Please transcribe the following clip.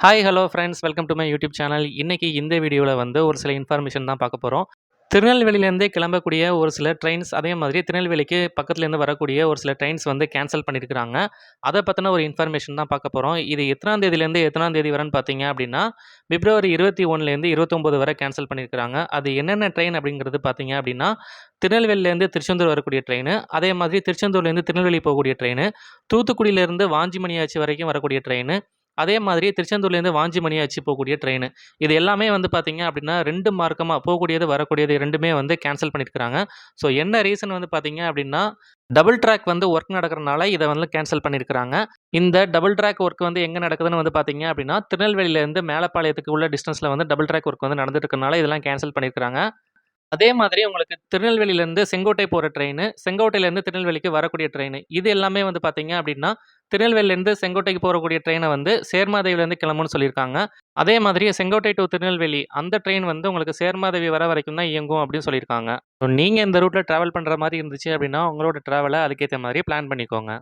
Hi hello friends welcome to my YouTube channel இன்னைக்கு இந்த வீடியோவில் வந்து ஒரு சில இன்ஃபர்மேஷன் தான் பார்க்க போகிறோம் திருநெல்வேலியிலேருந்தே கிளம்பக்கூடிய ஒரு சில ட்ரெயின்ஸ் அதே மாதிரி திருநெல்வேலிக்கு பக்கத்துலேருந்து வரக்கூடிய ஒரு சில ட்ரெயின்ஸ் வந்து கேன்சல் பண்ணியிருக்கிறாங்க அதை பற்றின ஒரு இன்ஃபர்மேஷன் தான் பார்க்க போகிறோம் இது எத்தனாம் தேதியிலேருந்து எத்தனாம் தேதி வரன்னு பார்த்தீங்க அப்படின்னா பிப்ரவரி இருபத்தி ஒன்றுலேருந்து இருபத்தொம்போது வரை கேன்சல் பண்ணியிருக்கிறாங்க அது என்னென்ன ட்ரெயின் அப்படிங்கிறது பார்த்தீங்க அப்படின்னா திருநெல்வேலியிலேருந்து திருச்செந்தூர் வரக்கூடிய ட்ரெயின் அதே மாதிரி திருச்செந்தூர்லேருந்து திருநெல்வேலி போகக்கூடிய ட்ரெயின் தூத்துக்குடியிலேருந்து வாஞ்சிமணியாச்சி வரைக்கும் வரக்கூடிய ட்ரெயின் அதே மாதிரி திருச்செந்தூர்லேருந்து வாஞ்சிமணியாச்சு போகக்கூடிய ட்ரெயின் இது எல்லாமே வந்து பார்த்திங்க அப்படின்னா ரெண்டு மார்க்கமாக போகக்கூடியது வரக்கூடியது ரெண்டுமே வந்து கேன்சல் பண்ணியிருக்கிறாங்க ஸோ என்ன ரீசன் வந்து பார்த்தீங்க அப்படின்னா டபுள் ட்ராக் வந்து ஒர்க் நடக்கிறனால இதை வந்து கேன்சல் பண்ணியிருக்கிறாங்க இந்த டபுள் ட்ராக் ஒர்க் வந்து எங்கே நடக்குதுன்னு வந்து பார்த்தீங்க அப்படின்னா திருநெல்வேலியிலேருந்து மேலப்பாளையத்துக்கு உள்ள டிஸ்டன்ஸில் வந்து டபுள் ட்ராக் ஒர்க் வந்து நடந்துட்டு இருக்கனால இதெல்லாம் கேன்சல் பண்ணியிருக்கிறாங்க அதே மாதிரி உங்களுக்கு திருநெல்வேலியிலேருந்து செங்கோட்டை போகிற ட்ரெயின் செங்கோட்டையிலேருந்து திருநெல்வேலிக்கு வரக்கூடிய ட்ரெயின் இது எல்லாமே வந்து பார்த்தீங்க அப்படின்னா திருநெல்வேலியிலேருந்து செங்கோட்டைக்கு போகக்கூடிய ட்ரெயினை வந்து சேர்மாதேவிலேருந்து கிளம்புன்னு சொல்லியிருக்காங்க. அதே மாதிரி செங்கோட்டை டு திருநெல்வேலி அந்த ட்ரெயின் வந்து உங்களுக்கு சேர்மாதேவி வர வரைக்கும் தான் இயங்கும் அப்படின்னு சொல்லியிருக்காங்க. ஸோ நீங்கள் இந்த ரூட்டில் ட்ராவல் பண்ணுற மாதிரி இருந்துச்சு அப்படின்னா உங்களோட ட்ராவலை அதுக்கேற்ற மாதிரி பிளான் பண்ணிக்கோங்க.